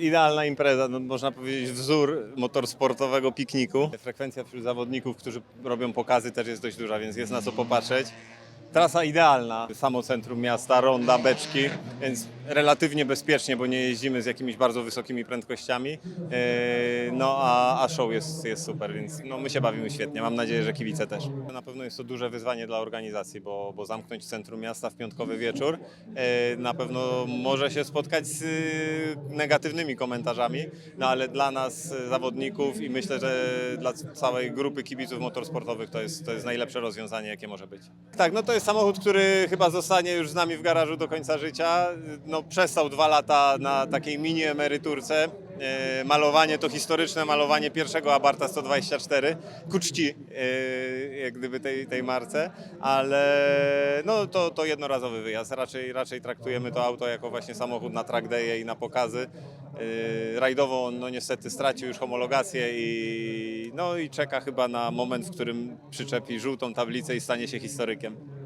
idealna impreza, no, można powiedzieć wzór motorsportowego pikniku. Frekwencja wśród zawodników, którzy robią pokazy też jest dość duża, więc jest na co popatrzeć. Trasa idealna, samo centrum miasta, ronda, beczki, więc relatywnie bezpiecznie, bo nie jeździmy z jakimiś bardzo wysokimi prędkościami. Yy, No a, a show jest, jest super, więc no, my się bawimy świetnie. Mam nadzieję, że kibice też. Na pewno jest to duże wyzwanie dla organizacji, bo, bo zamknąć centrum miasta w piątkowy wieczór yy, na pewno może się spotkać z yy, negatywnymi komentarzami, no ale dla nas zawodników i myślę, że dla całej grupy kibiców motorsportowych to jest, to jest najlepsze rozwiązanie, jakie może być. Tak, no to jest samochód, który chyba zostanie już z nami w garażu do końca życia. No, przestał dwa lata na takiej mini emeryturce. E, Malowanie to historyczne malowanie pierwszego Abarta 124 ku czci jak gdyby tej, tej marce, ale no to, to jednorazowy wyjazd. Raczej, raczej traktujemy to auto jako właśnie samochód na track day'e i na pokazy. E, Rajdowo on no niestety stracił już homologację i, no i czeka chyba na moment, w którym przyczepi żółtą tablicę i stanie się historykiem.